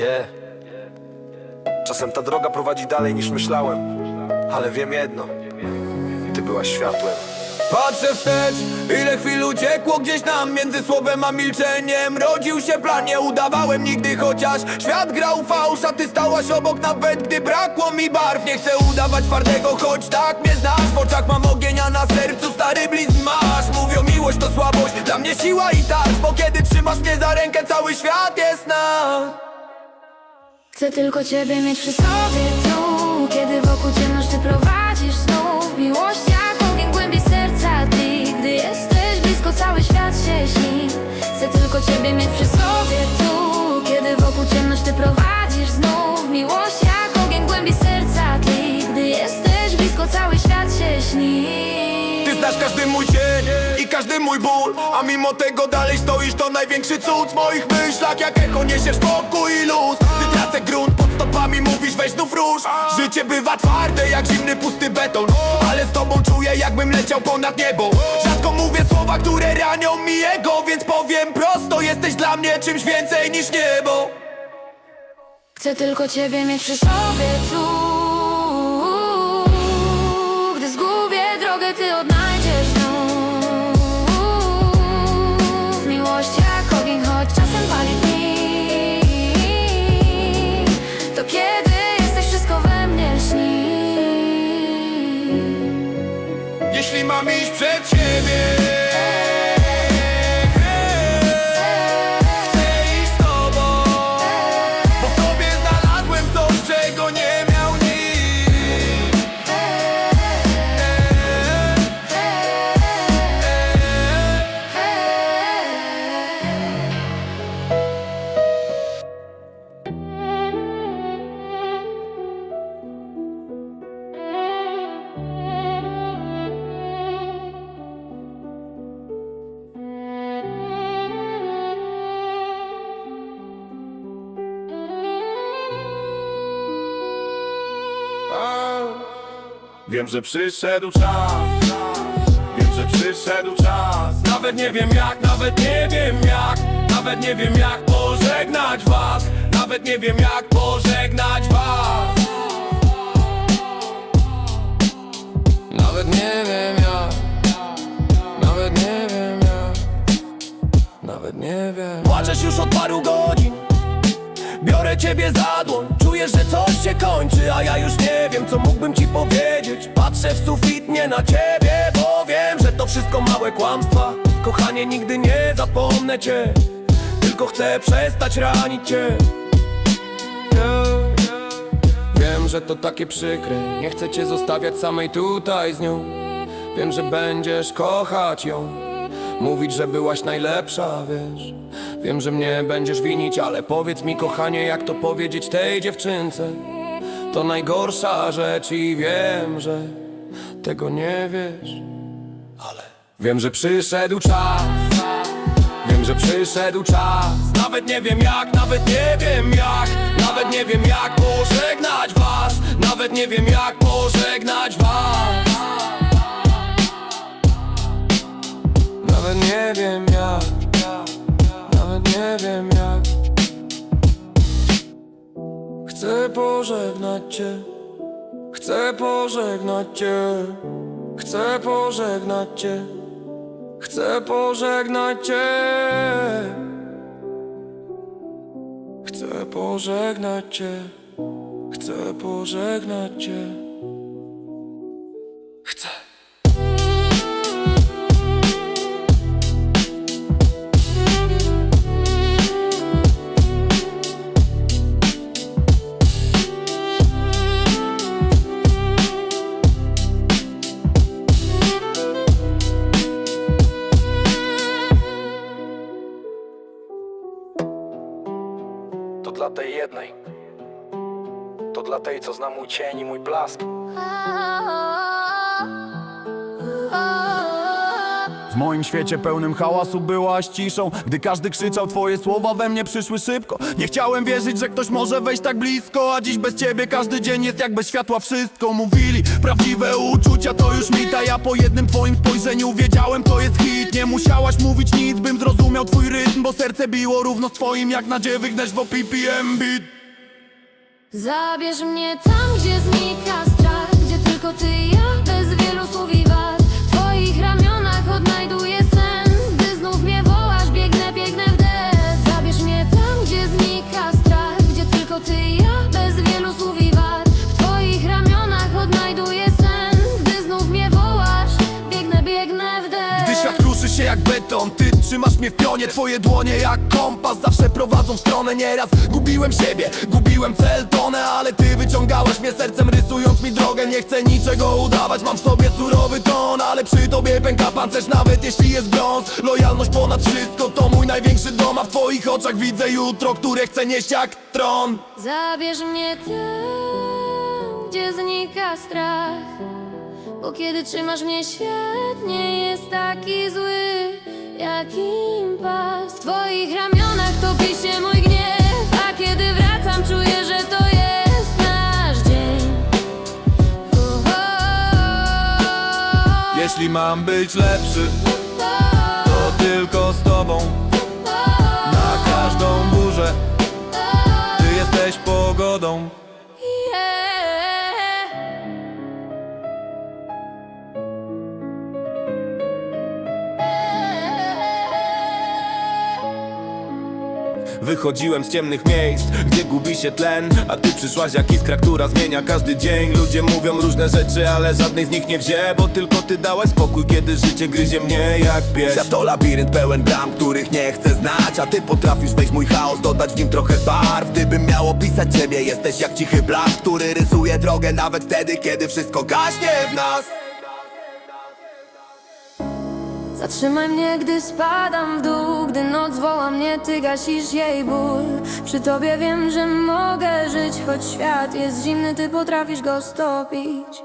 Yeah. Czasem ta droga prowadzi dalej niż myślałem, ale wiem jedno. Ty byłaś światłem. Patrzę wstecz, ile chwil uciekło gdzieś nam. Między słowem a milczeniem Rodził się plan, nie udawałem nigdy chociaż Świat grał fałsz, a ty stałaś obok nawet gdy brakło mi barw. Nie chcę udawać twardego, choć tak mnie znasz. W oczach mam ogień, a na sercu stary blizn masz. Mówią miłość to słabość, dla mnie siła i tarcz Bo kiedy trzymasz mnie za rękę, cały świat jest nasz Chcę tylko ciebie mieć przy sobie tu. Kiedy wokół ciemność ty prowadzisz znów. Miłość jak ogień głębi serca ty. Gdy jesteś blisko cały świat się śni. Chcę tylko ciebie mieć przy sobie tu. Kiedy wokół ciemność ty prowadzisz znów. Miłość jak ogień głębi serca ty. Gdy jesteś blisko cały świat się śni. Ty znasz każdy mój dzień i każdy mój ból. A mimo tego dalej stoisz, to największy cud W moich myślach. Jak echo niesiesz i luz Grunt pod stopami, mówisz weź znów rusz. Życie bywa twarde jak zimny pusty beton. Ale z tobą czuję jakbym leciał ponad niebo. Rzadko mówię słowa, które ranią mi ego Więc powiem prosto, jesteś dla mnie czymś więcej niż niebo. Chcę tylko ciebie mieć przy sobie tu Wiem, że przyszedł czas. Wiem, że przyszedł czas. Nawet nie wiem jak, nawet nie wiem jak. Nawet nie wiem jak pożegnać was. Nawet nie wiem jak pożegnać was. Nawet nie wiem jak. Nawet nie wiem jak. Nawet nie wiem. Płaczesz już od paru godzin. Biorę ciebie za dłoń Czuję, że coś się kończy A ja już nie wiem, co mógłbym ci powiedzieć. Patrzę w sufit, nie na ciebie Bo wiem, że to wszystko małe kłamstwa. Kochanie, nigdy nie zapomnę cię Tylko chcę przestać ranić cię. Wiem, że to takie przykre Nie chcę cię zostawiać samej tutaj z nią. Wiem, że będziesz kochać ją Mówić, że byłaś najlepsza, wiesz. Wiem, że mnie będziesz winić, ale powiedz mi kochanie Jak to powiedzieć tej dziewczynce? To najgorsza rzecz i wiem, że Tego nie wiesz. Ale wiem, że przyszedł czas. Wiem, że przyszedł czas. Nawet nie wiem jak, nawet nie wiem jak. Nawet nie wiem jak pożegnać was. Nawet nie wiem jak pożegnać was Nawet nie wiem jak. Nawet nie wiem jak. Chcę pożegnać cię. Chcę pożegnać cię. Chcę pożegnać cię. Chcę pożegnać cię. Chcę pożegnać cię. Chcę pożegnać cię dla tej, co zna mój cień i mój blask. W moim świecie pełnym hałasu byłaś ciszą. Gdy każdy krzyczał, twoje słowa we mnie przyszły szybko. Nie chciałem wierzyć, że ktoś może wejść tak blisko A dziś bez ciebie każdy dzień jest jak bez światła wszystko Mówili, prawdziwe uczucia to już mita Ja po jednym twoim spojrzeniu wiedziałem, to jest hit. Nie musiałaś mówić nic, bym zrozumiał twój rytm Bo serce biło równo z twoim, jak nadzieję wygnesz w PPM beat Zabierz mnie tam, gdzie znika strach Gdzie tylko ty i trzymasz mnie w pionie Twoje dłonie jak kompas Zawsze prowadzą w stronę Nieraz gubiłem siebie Gubiłem cel, tonę Ale ty wyciągałaś mnie sercem Rysując mi drogę Nie chcę niczego udawać Mam w sobie surowy ton Ale przy tobie pęka pancerz Nawet jeśli jest brąz. Lojalność ponad wszystko To mój największy dom A w twoich oczach widzę jutro Które chcę nieść jak tron. Zabierz mnie tam, gdzie znika strach Bo kiedy trzymasz mnie świat nie jest taki zły Jak impas. W twoich ramionach topi się mój gniew A kiedy wracam czuję, że to jest nasz dzień. Jeśli mam być lepszy To tylko z tobą. Na każdą burzę Ty jesteś pogodą Wychodziłem z ciemnych miejsc, gdzie gubi się tlen. A ty przyszłaś jak iskra, która zmienia każdy dzień. Ludzie mówią różne rzeczy, ale żadnej z nich nie wzię Bo tylko ty dałaś spokój, kiedy życie gryzie mnie jak pies. Świat to labirynt pełen bram, których nie chcę znać. A ty potrafisz wejść w mój chaos, dodać w nim trochę barw. Gdybym miał opisać ciebie, jesteś jak cichy blask Który rysuje drogę nawet wtedy, kiedy wszystko gaśnie w nas. Zatrzymaj mnie, gdy spadam w dół Gdy noc woła mnie, ty gasisz jej ból. Przy tobie wiem, że mogę żyć Choć świat jest zimny, ty potrafisz go stopić.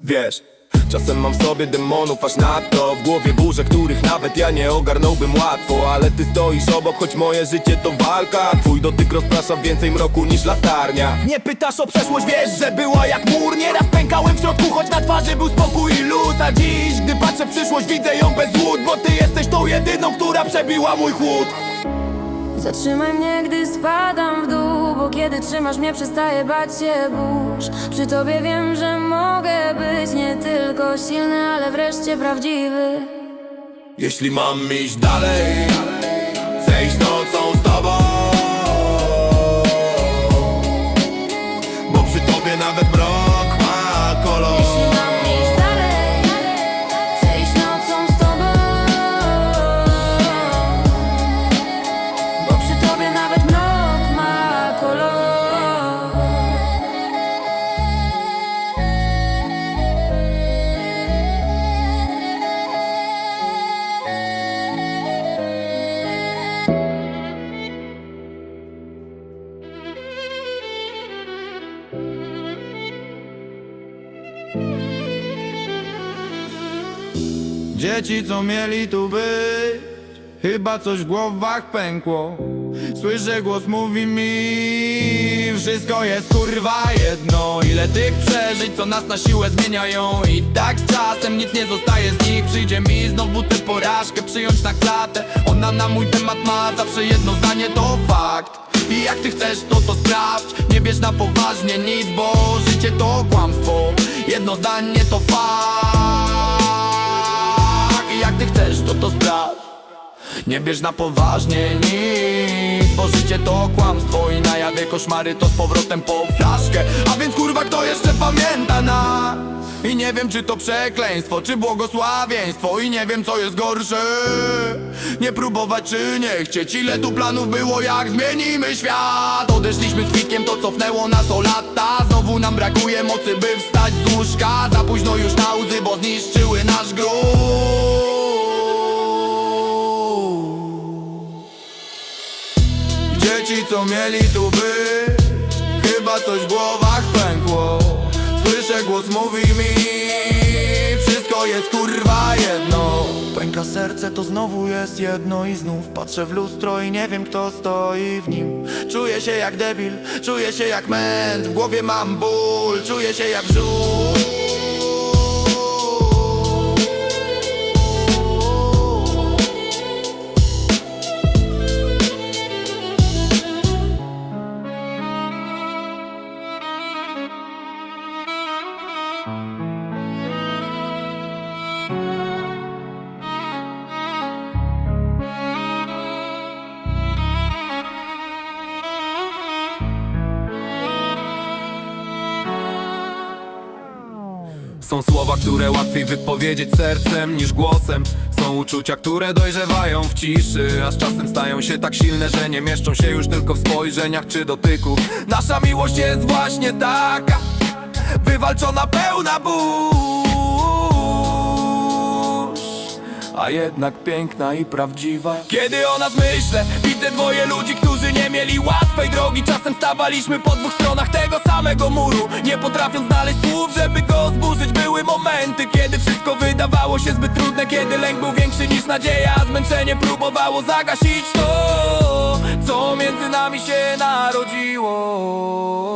Wiesz, czasem mam w sobie demonów aż nadto W głowie burze, których nawet ja nie ogarnąłbym łatwo. Ale ty stoisz obok, choć moje życie to walka. Twój dotyk rozprasza więcej mroku niż latarnia. Nie pytasz o przeszłość, wiesz, że była jak mur. Nieraz pękałem w środku, choć na twarzy był spokój i luz. A dziś, gdy patrzę w przyszłość, widzę ją bez łód Bo ty jesteś tą jedyną, która przebiła mój chłód Zatrzymaj mnie, gdy spadam w dół Bo kiedy trzymasz mnie, przestaję bać się burz. Przy tobie wiem, że mogę być nie tylko silny, ale wreszcie prawdziwy. Jeśli mam iść dalej, Dzieci, co mieli tu być. Chyba coś w głowach pękło. Słyszę głos, mówi mi Wszystko jest kurwa jedno. Ile tych przeżyć, co nas na siłę zmieniają? I tak z czasem nic nie zostaje z nich. Przyjdzie mi znowu tę porażkę przyjąć na klatę. Ona na mój temat ma zawsze jedno zdanie, to fakt. I jak ty chcesz, to to sprawdź. Nie bierz na poważnie nic, bo życie to kłamstwo. Jedno zdanie to fakt Ty chcesz, to to sprawdź. Nie bierz na poważnie nic Bo życie to kłamstwo i na jawie koszmary to z powrotem po flaszkę. A więc kurwa kto jeszcze pamięta nas? I nie wiem czy to przekleństwo, czy błogosławieństwo I nie wiem co jest gorsze. Nie próbować czy nie chcieć Ile tu planów było jak zmienimy świat. Odeszliśmy z kwitkiem to cofnęło nas o lata. Znowu nam brakuje mocy by wstać z łóżka. Za późno już na łzy, bo zniszczyły co mieli tu być. Chyba coś w głowach pękło. Słyszę głos mówi mi Wszystko jest kurwa jedno. Pęka serce to znowu jest jedno i znów Patrzę w lustro i nie wiem kto stoi w nim. Czuję się jak debil, czuję się jak męt W głowie mam ból, czuję się jak żółt Są słowa, które łatwiej wypowiedzieć sercem niż głosem. Są uczucia, które dojrzewają w ciszy A z czasem stają się tak silne, że nie mieszczą się już tylko w spojrzeniach czy dotyku. Nasza miłość jest właśnie taka Wywalczona pełna burz Jednak piękna i prawdziwa. Kiedy o nas myślę Widzę dwoje ludzi, którzy nie mieli łatwej drogi. Czasem stawaliśmy po dwóch stronach tego samego muru. Nie potrafiąc znaleźć słów, żeby go zburzyć Były momenty, kiedy wszystko wydawało się zbyt trudne. Kiedy lęk był większy niż nadzieja A zmęczenie próbowało zagasić to Co między nami się narodziło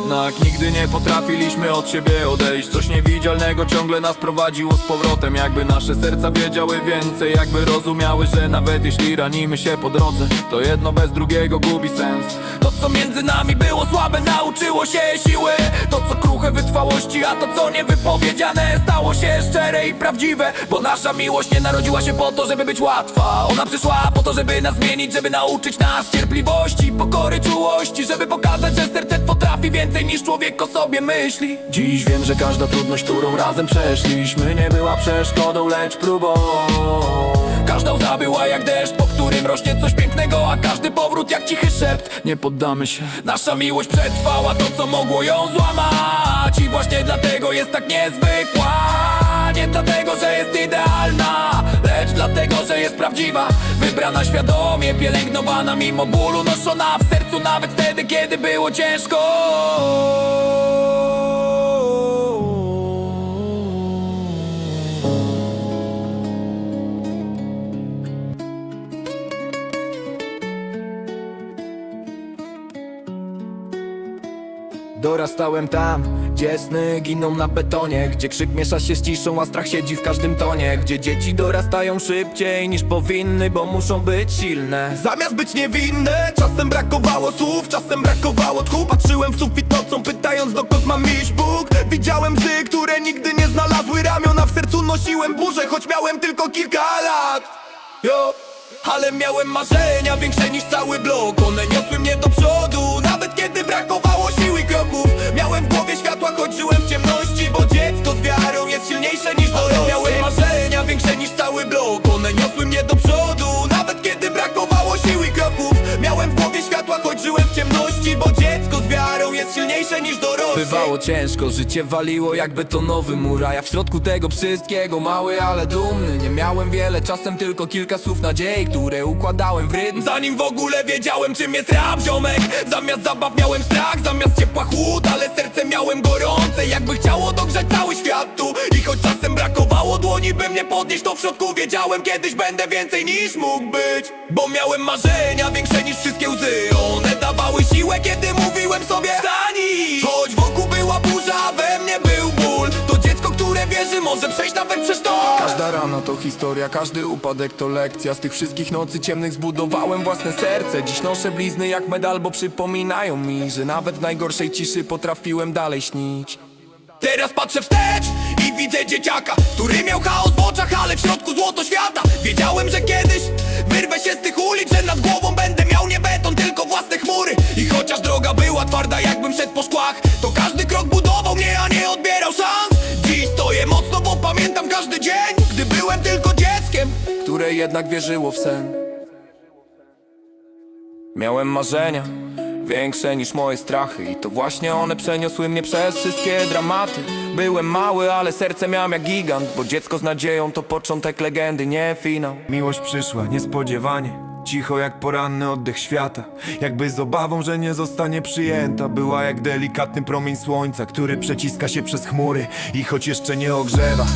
jednak nigdy nie potrafiliśmy od siebie odejść. Coś niewidzialnego ciągle nas prowadziło z powrotem. Jakby nasze serca wiedziały więcej Jakby rozumiały, że nawet jeśli ranimy się po drodze To jedno bez drugiego gubi sens. To co między nami było słabe nauczyło się siły. To co kruche wytrwałości, a to co niewypowiedziane Stało się szczere i prawdziwe. Bo nasza miłość nie narodziła się po to, żeby być łatwa. Ona przyszła po to, żeby nas zmienić, żeby nauczyć nas cierpliwości Pokory, czułości, żeby pokazać, że serce potrafi więcej niż człowiek o sobie myśli. Dziś wiem, że każda trudność, którą razem przeszliśmy Nie była przeszkodą, lecz próbą. Każda łza była jak deszcz, po którym rośnie coś pięknego A każdy powrót jak cichy szept. Nie poddamy się. Nasza miłość przetrwała to, co mogło ją złamać. I właśnie dlatego jest tak niezwykła. Nie dlatego, że jest idealna Dlatego, że jest prawdziwa. Wybrana świadomie, pielęgnowana mimo bólu Noszona w sercu nawet wtedy, kiedy było ciężko Dorastałem tam, gdzie sny giną na betonie Gdzie krzyk miesza się z ciszą, a strach siedzi w każdym tonie. Gdzie dzieci dorastają szybciej niż powinny, bo muszą być silne. Zamiast być niewinne, czasem brakowało słów, czasem brakowało tchu. Patrzyłem w sufit nocą, pytając dokąd mam iść Bóg. Widziałem łzy, które nigdy nie znalazły ramion A w sercu nosiłem burzę, choć miałem tylko kilka lat. Yo. Ale miałem marzenia większe niż cały blok. One niosły mnie do przodu Nawet kiedy brakowało kroków. Miałem w głowie światła, choć żyłem w ciemności Bo dziecko z wiarą jest silniejsze niż dorosły Miałem marzenia większe niż cały blok. One niosły mnie do przodu jest silniejsze niż dorosły Bywało ciężko, życie waliło jak betonowy mur A ja w środku tego wszystkiego mały, ale dumny. Nie miałem wiele, czasem tylko kilka słów nadziei Które układałem w rytm. Zanim w ogóle wiedziałem czym jest rap, ziomek. Zamiast zabaw miałem strach, zamiast ciepła chłód Ale serce miałem gorące, jakby chciało dogrzać cały świat tu brakowało dłoni, by mnie podnieść To w środku. Wiedziałem, kiedyś będę więcej niż mógł być. Bo miałem marzenia większe niż wszystkie łzy. One dawały siłę, kiedy mówiłem sobie Wstań Choć wokół była burza, a we mnie był ból. To dziecko, które wierzy, może przejść nawet przez to. Każda rana to historia, każdy upadek to lekcja. Z tych wszystkich nocy ciemnych zbudowałem własne serce. Dziś noszę blizny jak medal, bo przypominają mi Że nawet w najgorszej ciszy potrafiłem dalej śnić Teraz patrzę wstecz i widzę dzieciaka Który miał chaos w oczach, ale w środku złoto świata. Wiedziałem, że kiedyś wyrwę się z tych ulic Że nad głową będę miał nie beton, tylko własne chmury. I chociaż droga była twarda, jakbym szedł po szkłach To każdy krok budował mnie, a nie odbierał szans. Dziś stoję mocno, bo pamiętam każdy dzień Gdy byłem tylko dzieckiem, które jednak wierzyło w sen. Miałem marzenia Większe niż moje strachy. I to właśnie one przeniosły mnie przez wszystkie dramaty. Byłem mały, ale serce miałem jak gigant Bo dziecko z nadzieją to początek legendy, nie finał. Miłość przyszła niespodziewanie. Cicho jak poranny oddech świata. Jakby z obawą, że nie zostanie przyjęta. Była jak delikatny promień słońca Który przeciska się przez chmury I choć jeszcze nie ogrzewa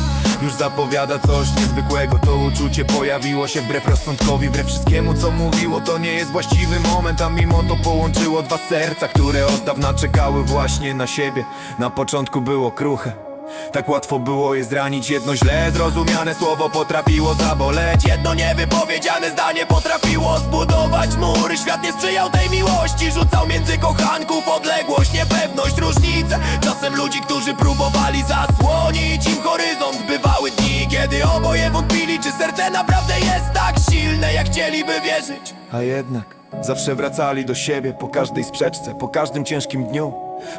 Już zapowiada coś niezwykłego. To uczucie pojawiło się wbrew rozsądkowi Wbrew wszystkiemu co mówiło. To nie jest właściwy moment A mimo to połączyło dwa serca Które od dawna czekały właśnie na siebie. Na początku było kruche tak łatwo było je zranić Jedno źle zrozumiane słowo potrafiło zaboleć. Jedno niewypowiedziane zdanie potrafiło zbudować mur. Świat nie sprzyjał tej miłości Rzucał między kochanków odległość, niepewność, różnice. Czasem ludzi, którzy próbowali zasłonić im horyzont. Bywały dni, kiedy oboje wątpili Czy serce naprawdę jest tak silne, jak chcieliby wierzyć. A jednak zawsze wracali do siebie po każdej sprzeczce, po każdym ciężkim dniu,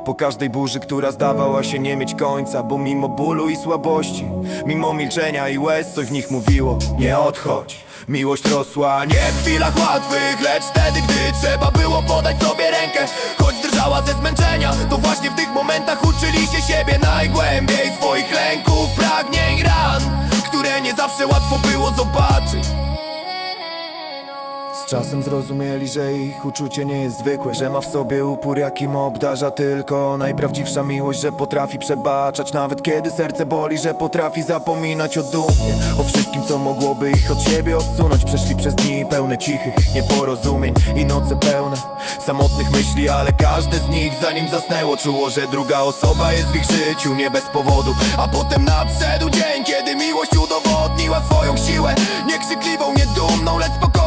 po każdej burzy, która zdawała się nie mieć końca, bo mimo bólu i słabości, mimo milczenia i łez, coś w nich mówiło: Nie odchodź. Miłość rosła nie w chwilach łatwych, lecz wtedy, gdy trzeba było podać sobie rękę Choć drżała ze zmęczenia, to właśnie w tych momentach uczyli się siebie najgłębiej Swoich lęków, pragnień, ran, które nie zawsze łatwo było zobaczyć Czasem zrozumieli, że ich uczucie nie jest zwykłe Że ma w sobie upór, jakim obdarza tylko najprawdziwsza miłość Że potrafi przebaczać nawet kiedy serce boli Że potrafi zapominać o dumie O wszystkim, co mogłoby ich od siebie odsunąć. Przeszli przez dni pełne cichych nieporozumień I noce pełne samotnych myśli Ale każde z nich zanim zasnęło Czuło, że druga osoba jest w ich życiu nie bez powodu. A potem nadszedł dzień, kiedy miłość udowodniła swoją siłę Niekrzykliwą, niedumną, lecz spokojną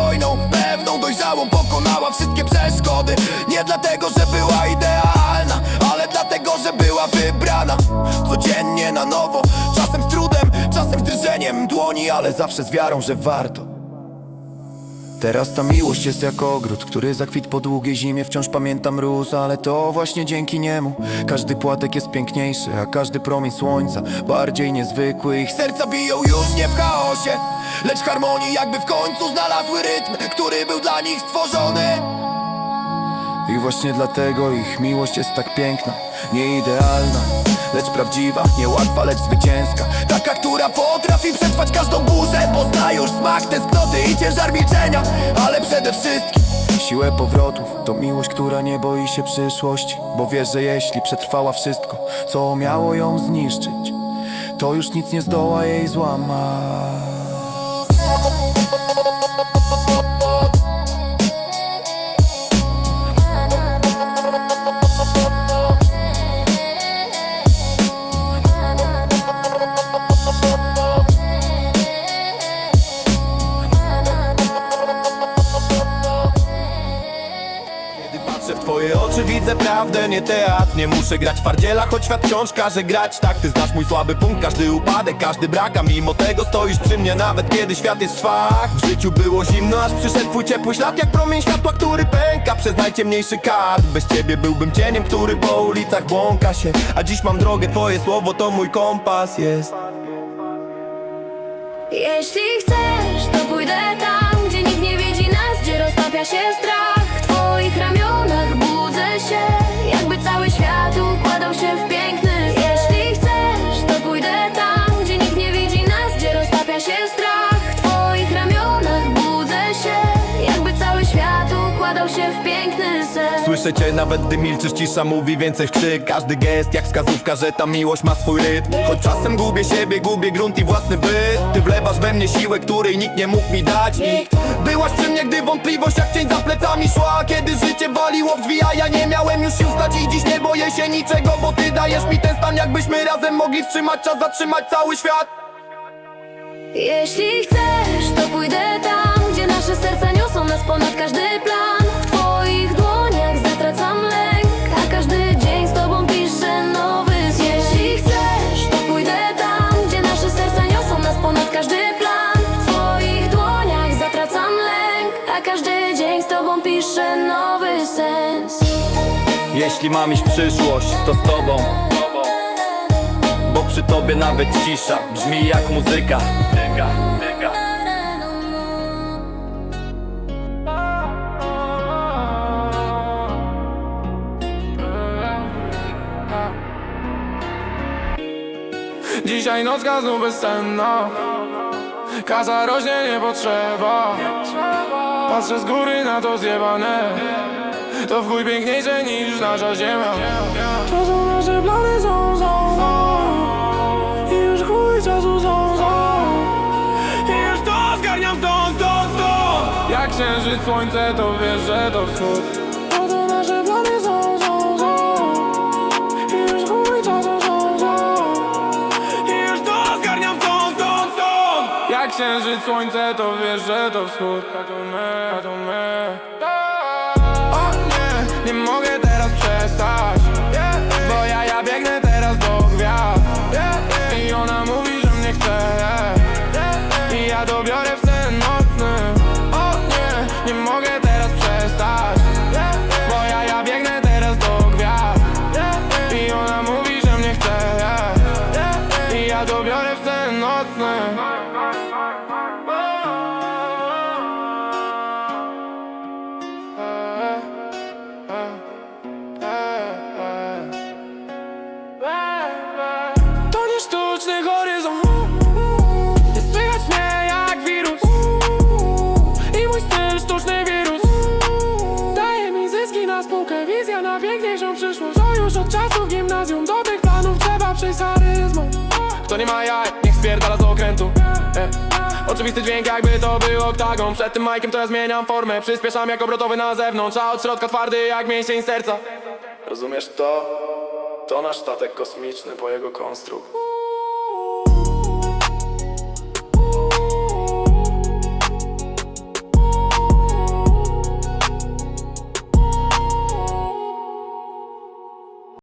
Pewną, dojrzałą, pokonała wszystkie przeszkody. Nie dlatego, że była idealna Ale dlatego, że była wybrana. Codziennie na nowo, czasem z trudem Czasem z drżeniem dłoni, ale zawsze z wiarą, że warto Teraz ta miłość jest jak ogród, który zakwitł po długiej zimie. Wciąż pamiętam mróz, ale to właśnie dzięki niemu. Każdy płatek jest piękniejszy, a każdy promień słońca Bardziej niezwykły. Ich Serca biją już nie w chaosie Lecz harmonii jakby w końcu znalazły rytm Który był dla nich stworzony. I właśnie dlatego ich miłość jest tak piękna Nie idealna, lecz prawdziwa Niełatwa, lecz zwycięska. Taka, która potrafi przetrwać każdą burzę Pozna już smak tęsknoty i ciężar milczenia. Ale przede wszystkim Siłę powrotów to miłość, która nie boi się przyszłości Bo wie, że jeśli przetrwała wszystko, co miało ją zniszczyć To już nic nie zdoła jej złamać oczy widzę prawdę, nie teatr. Nie muszę grać twardziela, choć świat wciąż każe grać. Tak, ty znasz mój słaby punkt, każdy upadek, każdy brak A mimo tego stoisz przy mnie nawet kiedy świat jest szwach W życiu było zimno, aż przyszedł twój ciepły ślad Jak promień światła, który pęka. Przez najciemniejszy kadr Bez ciebie byłbym cieniem, który po ulicach błąka się. A dziś mam drogę, twoje słowo to mój kompas jest. Jeśli chcesz, to pójdę tam, gdzie nikt nie widzi nas, gdzie roztapia się strach. Słyszę cię nawet gdy milczysz, cisza mówi więcej krzyk Każdy gest jak wskazówka, że ta miłość ma swój rytm. Choć czasem gubię siebie, gubię grunt i własny byt. Ty wlewasz we mnie siłę, której nikt nie mógł mi dać. Byłaś przy mnie, gdy wątpliwość jak cień za plecami szła. Kiedy życie waliło w drzwi, a ja nie miałem już sił stać I dziś nie boję się niczego, bo ty dajesz mi ten stan Jakbyśmy razem mogli wstrzymać czas, zatrzymać cały świat. Jeśli chcesz, to pójdę tam, gdzie nasze serca niosą nas ponad każdy plan. Jeśli mam iść przyszłość, to z tobą. Bo przy tobie nawet cisza brzmi jak muzyka. Dzisiaj nocka znów bezsenna Kasa rośnie, nie potrzeba. Patrzę z góry na to zjebane to w chuj piękniejsze niż nasza ziemia. To są nasze plany, są, są, są I już chuj czasu są, są. I już to zgarniam stąd, stąd, stąd. Jak księżyc, słońce, to wiesz, że to wschód. To są nasze plany, są, są, są. I już chuj czasu są, są. I już to zgarniam stąd, stąd, stąd. Jak księżyc, słońce, to wiesz, że to wschód. A to nie, nie charyzmą. Kto nie ma jaj, niech spierdala z okrętu. E. Oczywisty dźwięk jakby to był oktagon Przed tym majkiem to ja zmieniam formę. Przyspieszam jak obrotowy na zewnątrz A od środka twardy jak mięsień serca. Rozumiesz to? To nasz statek kosmiczny po jego konstrukt